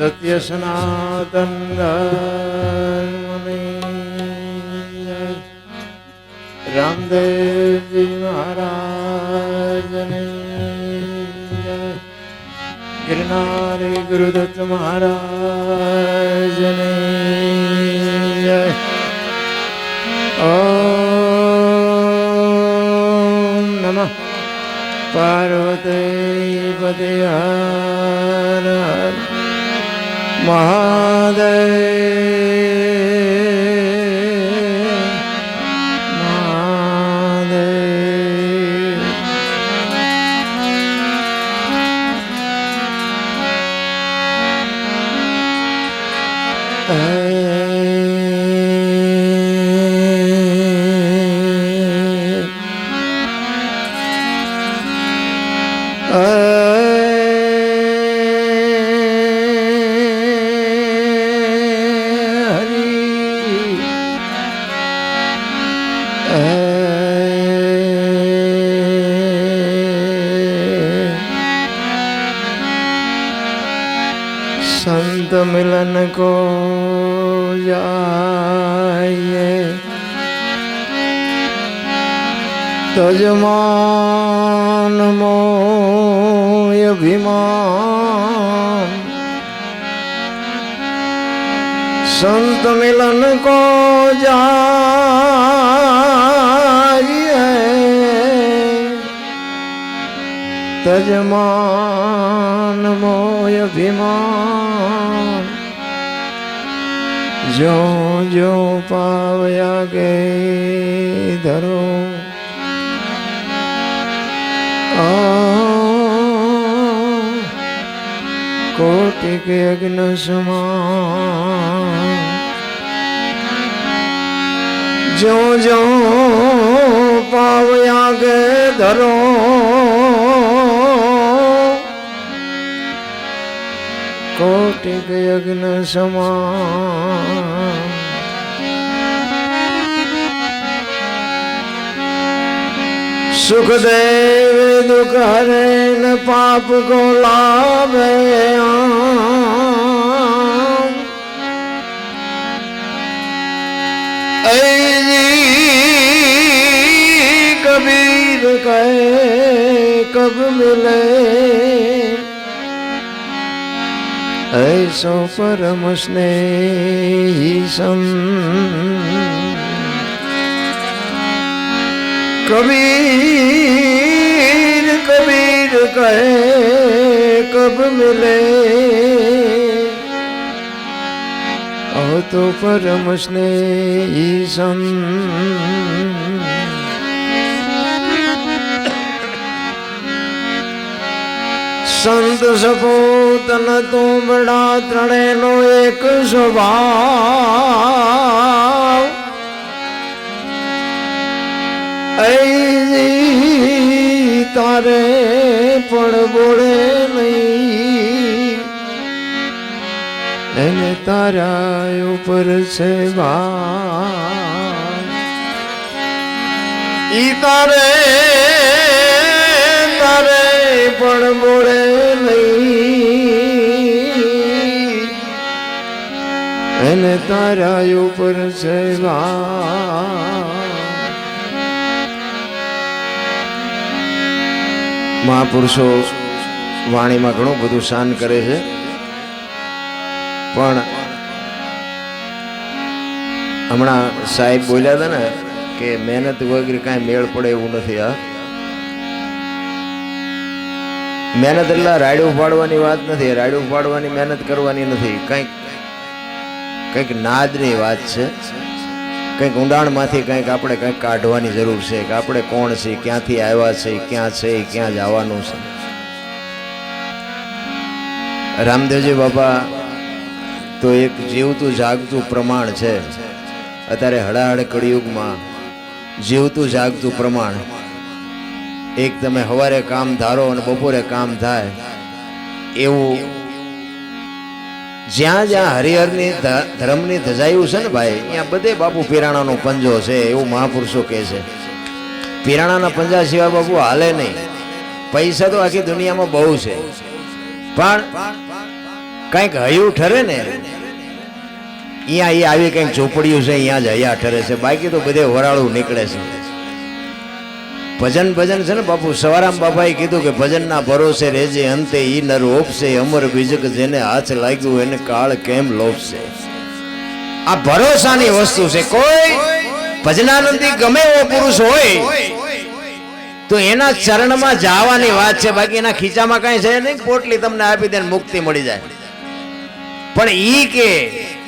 સત્ય સનાતન. રામદેવજી મહારાજની. ગિરનારી ગુરુદત્ત મહારાજની ઓમ નમઃ પાર્વતી પતિ હર હર મહાદેવ. તજમાનમોયભિમાન સંત મિલન કો જાય તજમાનમોયભિમાન જો જો પાવ્યા ગઈ ધરો. કાર્તિક યજ્ઞ સમા જો જો પાવ્યા ગે ધરો. કૌટિક યજ્ઞ સમા सुखदेव दुख हरे न पाप को लाभे आम। ऐ कबीर कहे कब मिले ऐसो परम स्नेही सम કબીર કબીર કહે કબ મિલે તો પરમ સ્નેહી સંત સંત સપોતન તું બડા ત્રણેનો એક સ્વભાવ તારે પણ બોળે નહીં. એને તારા ઉપર છે ઈ તારે તારે પણ બોળે નહીં. એને તારા ઉપર છે ભાર મહાપુરુષો વાણીમાં ઘણું બધું શાન કરે છે. પણ હમણાં સાહેબ બોલ્યા હતા ને કે મહેનત વગેરે કાંઈ મેળ પડે એવું નથી આ મહેનત એટલે રાડ્યું પાડવાની વાત નથી રાડ્યું પાડવાની મહેનત કરવાની નથી. કંઈક કંઈક નાદની વાત છે. કંઈક ઊંડાણમાંથી કંઈક આપણે કંઈક કાઢવાની જરૂર છે કે આપણે કોણ છીએ ક્યાંથી આવ્યા છે, ક્યાં છે, ક્યાં જવાનું છે. રામદેવજી બાબા તો એક જીવતું જાગતું પ્રમાણ છે. અત્યારે હળાહળ કળિયુગમાં જીવતું જાગતું પ્રમાણ. એક તમે સવારે કામ ધારો અને બપોરે કામ થાય, એવું જ્યાં જ્યાં હરિહરની ધર્મની ધજાયું છે ને ભાઈ, ત્યાં બધે બાપુ પીરાણાનો પંજો છે, એવું મહાપુરુષો કહે છે. પીરાણાના પંજા સિવાય બાપુ હાલે નહીં. પૈસા તો આખી દુનિયામાં બહુ છે. પણ કંઈક હયું ઠરે ને, અહીંયા એ આવી કંઈક ઝોપડિયું છે, અહીંયા જ હયા ઠરે છે. બાકી તો બધે વરાળું નીકળે છે. ભજન ભજન છે ને બાપુ? સવારામ બાપાએ કીધું કે ભજનના ભરોસે રેજે અંતે ઈ નર ઓપશે અમર બીજક જેને હાથ લાગ્યું એને કાળ કેમ લોપશે આ ભરોસાની વસ્તુ છે. કોઈ ભજનાનંદી ગમે એવો પુરુષ હોય, તો એના ચરણમાં જવાની વાત છે. બાકી એના ખીચામાં કઈ છે નહીં. પોટલી તમને આપી દે મુક્તિ મળી જાય. પણ ઈ કે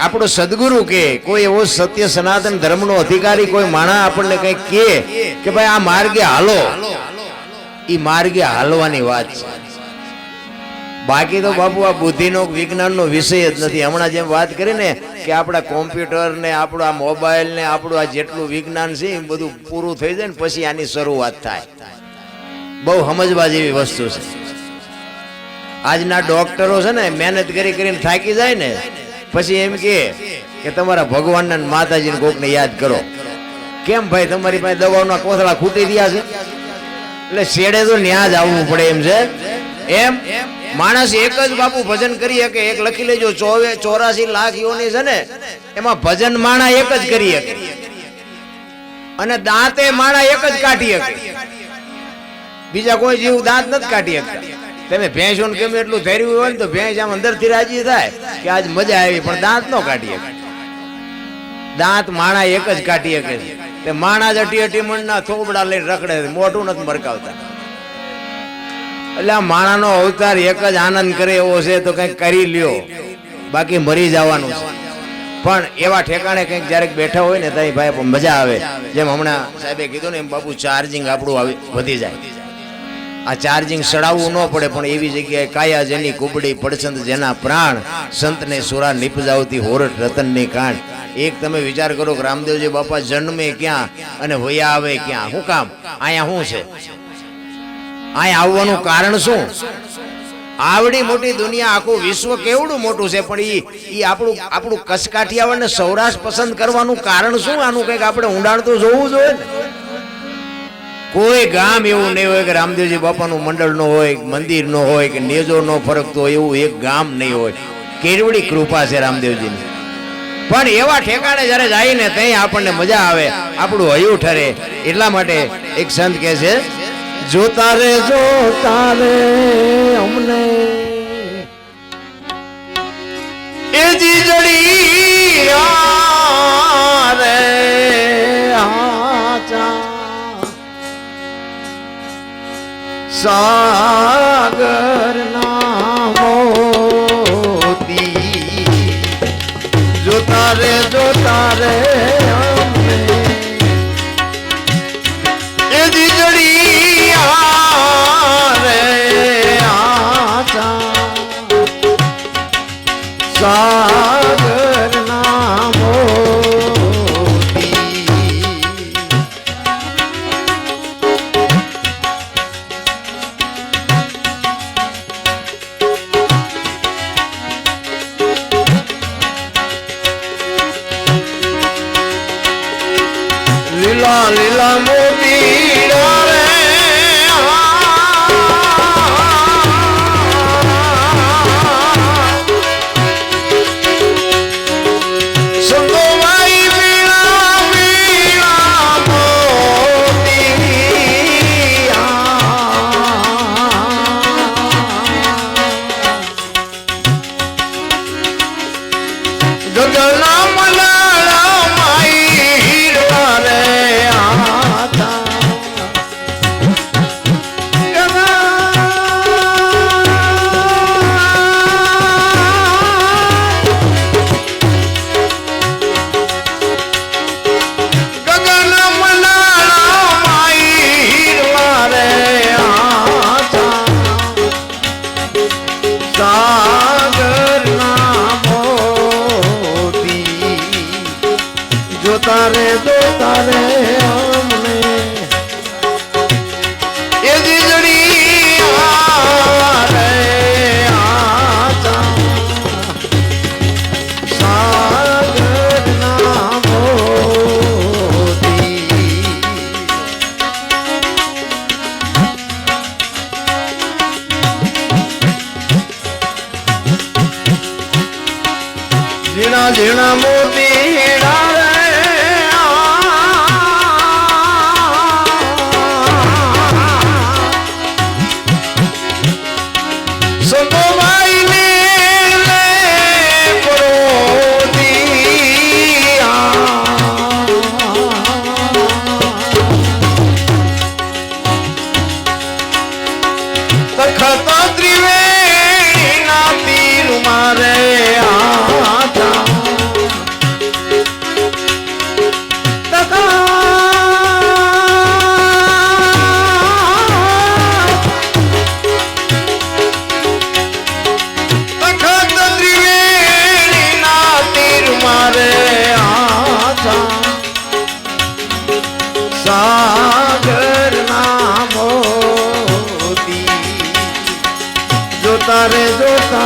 આપણો સદગુરુ કે કોઈ એવો સત્ય સનાતન ધર્મનો અધિકારી કોઈ માણા આપણને કઈ કે કે ભાઈ આ માર્ગે હાલો. એ માર્ગે હાલવાની વાત છે. બાકી તો બાપુ આ બુદ્ધિનો વિજ્ઞાનનો વિષય જ નથી. હમણાં જેમ વાત કરી ને કે આપણા કોમ્પ્યુટર ને આપણું આ મોબાઈલ ને આપણું આ જેટલું વિજ્ઞાન છે એ બધું પૂરું થઈ જાય ને પછી આની શરૂઆત થાય. બહુ સમજવા જેવી વસ્તુ છે. આજના ડોક્ટરો છે ને મહેનત કરી કરીને થાકી જાય ને પછી એમ કે કે તમારા ભગવાન ને માતાજીને કોકને યાદ કરો. કેમ ભાઈ, તમારી પાસે દવાઓના કોથળા ખૂટી રહ્યા છે? એટલે શેડે તો ન્યા જ આવવું પડે એમ છે. એમ? માણસ એક જ બાપુ ભજન કરી શકે, એક લખી લેજો, ચોવે, ચોરાસી લાખ યોની છે ને, એમાં ભજન માણા એક જ કરી શકે. અને દાંતે માણા એક જ કાઢી શકે. બીજા કોઈ જીવ દાંત નથી કાઢી શકતા. તમે ભેંસો ને ગમે એટલું ધર્યું હોય ને તો ભેંસ આમ અંદરથી રાજી થાય કે આજ મજા આવી, પણ દાંત નો કાઢી દાંત માણા એક જ કાઢી શકે તે માણા જ અટી અટી મણના થોબડા લઈને રખડે મોઢું નથી મરકાવતા. એટલે આ માણાનો અવતાર એક જ આનંદ કરે એવો છે, તો કંઈક કરી લ્યો. બાકી મરી જવાનું છે. પણ એવા ઠેકાણે કંઈક જ્યારે બેઠા હોય ને ત્યાં ભાઈ મજા આવે. જેમ હમણાં સાહેબે કીધું ને, એમ બાપુ ચાર્જિંગ આપણું વધી જાય. આ ચાર્જિંગ સડાવવું ન પડે, પણ એવી જગ્યાએ કાયા જેની કુબડી પડછંદ જેના પ્રાણ સંતને સુરા નિપજાવતી હોરટ રતનની કાંડ. એક તમે વિચાર કરો કે રામદેવજી બાપા જન્મે ક્યાં અને વયા આવે ક્યાં? શું કામ? અહીંયા શું છે? અહીંયા આવવાનું કારણ શું? આવડી મોટી દુનિયા, આખું વિશ્વ કેવડું મોટું છે, પણ ઈ ઈ આપણું આપણું કસકાઠિયાવાડને સૌરાષ્ટ્ર પસંદ કરવાનું કારણ શું? આનું કંઈક આપણે ઊંડાણ તો જોવું જોઈએ ને? કોઈ ગામ એવું નહીં હોય કે રામદેવજી બાપાનું મંડળ નો હોય મંદિર નો હોય, કે નેજો નો ફરકતો હોય, એવું એક ગામ નહીં હોય. કેવડી કૃપા છે રામદેવજીની. પણ એવા ઠેકાણે જ્યારે જાય ને ત્યાં આપણને મજા આવે, આપણું હયું ઠરે. એટલા માટે એક સંત કહે છે, જોતા રે જોતા રે અમને. એ જીજડી આ સાગર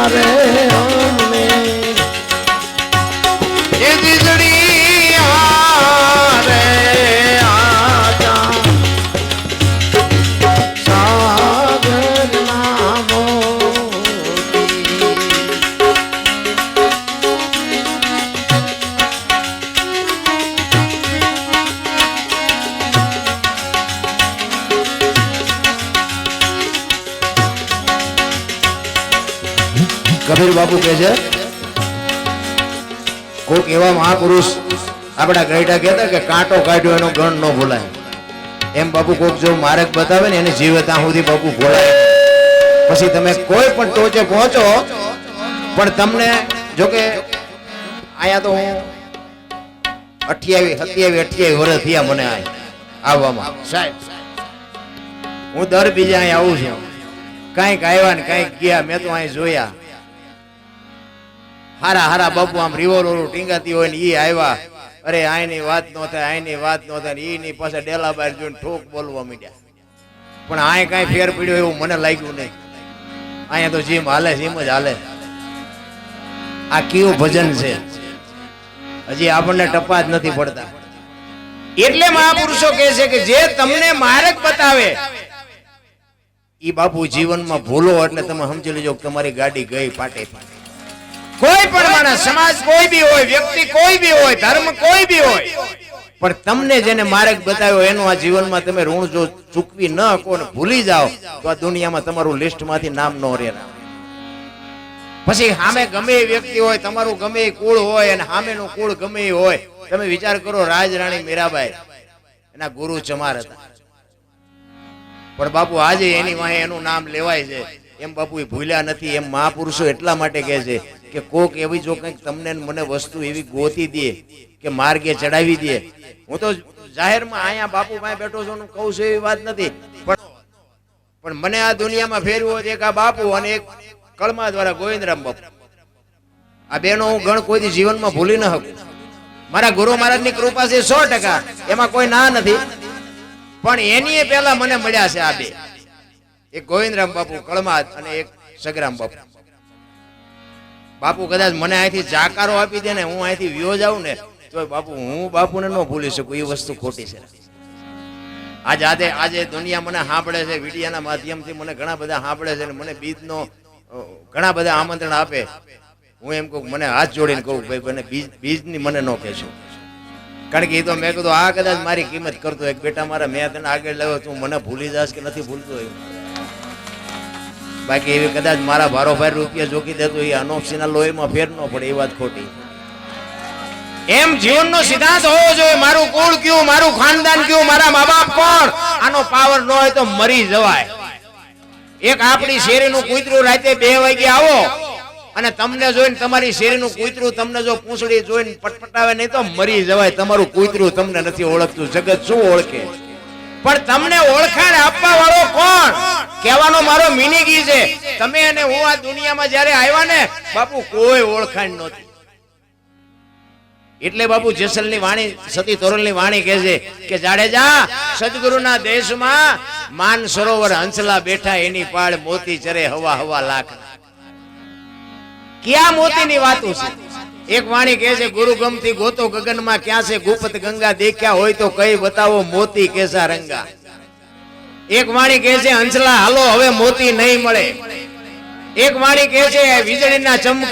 જોતા બાપુ કહે છે, કોક એવા મહાપુરુષ આપણા ગઈટા કહેતા કે કાંટો કાઢ્યો એનો ગણ ન ભૂલાય. એમ બાપુ કોક જો માર્ગ બતાવે ને એને જીવે ત્યાં સુધી બાપુ ભૂલાય. પછી તમે કોઈ પણ ટોચે પહોંચો, પણ તમને જો કે અહીંયા તો હું અઠ્યાવીસ સત્યાવીસ અઠ્યાવીસ વર્ષ થયા મને આવવામાં. સાહેબ હું દર બીજા અહીંયા આવું છું. કાંઈક આવ્યા ને કાંઈક ગયા, મેં તો અહીં જોયા. હારા હારા બાપુ આમ રિવોલ્વર ટીંગાતી હોય ને એ આવ્યા. અરે આની વાત નો થાય આની વાત નો થાય ને ઈની પાસે ડેલા બાર જોઈને ઠોક બોલવા માંડ્યા. પણ આય કાંઈ ફેર પડ્યો એવું મને લાગ્યું નહીં. અહીંયા તો જીમ હાલે જીમ જ હાલે. આ કેવું ભજન છે? હજી આપણને ટપા જ નથી પડતા. એટલે મહાપુરુષો કહે છે કે જે તમને માર્ગ બતાવે એ બાપુ જીવનમાં ભૂલો એટલે તમે સમજી લેજો તમારી ગાડી ગઈ પાટે કોઈ પણ માણસ, સમાજ કોઈ બી હોય, વ્યક્તિ કોઈ બી હોય, ધર્મ કોઈ બી હોય, પણ તમને જેને માર્ગ બતાવ્યો એનું આ જીવનમાં તમે ઋણ જો ચૂકવી ન શકો ને ભૂલી જાઓ, તો આ દુનિયામાં તમારું લિસ્ટમાંથી નામ ન રહે. પછી સામે ગમે વ્યક્તિ હોય, તમારું ગમે એ કુળ હોય અને સામેનું કુળ ગમે એ હોય, તમે વિચાર કરો રાજ રાણી મીરાબાઈ, એના ગુરુ ચમાર હતા. પણ બાપુ આજે એની વાંહે એનું નામ લેવાય છે. એમ બાપુ એ ભૂલ્યા નથી, એમ મહાપુરુષો એટલા માટે કહે છે કે કોક એવી જો કંઈક તમને મને વસ્તુ એવી ગોતી દે, કે માર્ગે ચડાવી દે. હું તો જાહેરમાં અહીંયા બાપુ ભાઈ બેઠો છું ને કહું છું એવી વાત નથી. પણ પણ મને આ દુનિયામાં ફેરવું એક આ બાપુ અને એક કળમા દ્વારા ગોવિંદરામ બાપુ. આ બેનો હું ગણ કોઈ જીવનમાં ભૂલી ન શકું. મારા ગુરુ મહારાજની કૃપા છે સો ટકા. એમાં કોઈ ના નથી. પણ એની પહેલા મને મળ્યા છે આ બે. એક ગોવિંદરામ બાપુ કળમાદ અને એક સગરામ બાપુ. બાપુ કદાચ મને અહીંથી જાકારો આપી દે ને હું અહીંથી વ્યો જાઉં ને, તો બાપુ, હું બાપુને ન ભૂલી શકું, એ વસ્તુ ખોટી છે. આજે આજે આજે દુનિયા મને સાંભળે છે, વિડિયાના માધ્યમથી મને ઘણા બધા સાંભળે છે મને બીજનો ઘણા બધા આમંત્રણ આપે. હું એમ કહું મને હાથ જોડીને કહું, ભાઈ મને બીજ, બીજની મને ન કહેશો. કારણ કે એ તો મેં કીધું, આ કદાચ મારી કિંમત કરતો એક બેટા, મારા મેં તને આગળ લાવ્યો, તું મને ભૂલી જાશ કે નથી ભૂલતો એવું બાકી એવી કદાચ મારા ભારોભાર રૂપિયા જોકી દેતો એ અનોક્ષીના લોહીમાં ફેર ન પડે, એ વાત ખોટી. એમ જીવનનો સિદ્ધાંત હોવો જોઈએ, મારું કુળ કયું, મારું ખાનદાન કયું, મારા મા બાપ કોણ? આનો પાવર ન હોય તો મરી જવાય. એક આપણી શેરીનું કૂતરું રાતે બે વાગે આવો અને તમને જોઈને તમારી શેરીનું કૂતરું તમને જો પૂંછડી જોઈને પટપટાવે નહીં તો મરી જવાય. તમારું કૂતરું તમને નથી ઓળખતું. જગત શું ઓળખે? પણ તમને ઓળખાણ આપવા વાળો કોણ? કહેવાનો મારો મિનિગી છે. તમે અને હું આ દુનિયામાં જ્યારે આવ્યા ને, બાપુ, કોઈ ઓળખાણ નહોતી. એટલે બાપુ જેસલની વાણી, સતી તોરલની વાણી કહે છે કે જાડેજા સદગુરુના દેશમાં માન સરોવર હંસલા બેઠા એની પાળ મોતી ચરે હવા હવા લાખ. ક્યાં મોતીની વાતો છે? એક વાણી કહે છે ગુરુ ગમતી ગોતો ગગનમાં ક્યાં છે? ગુપ્ત ગંગા દેખ્યા હોય તો કઈ બતાવો મોતી કેસા રંગા એક વાણી કહે છે હંસલા હાલો, હવે મોતી નહીં મળે. એક વાણી કહે છે, વીજળીના ચમકા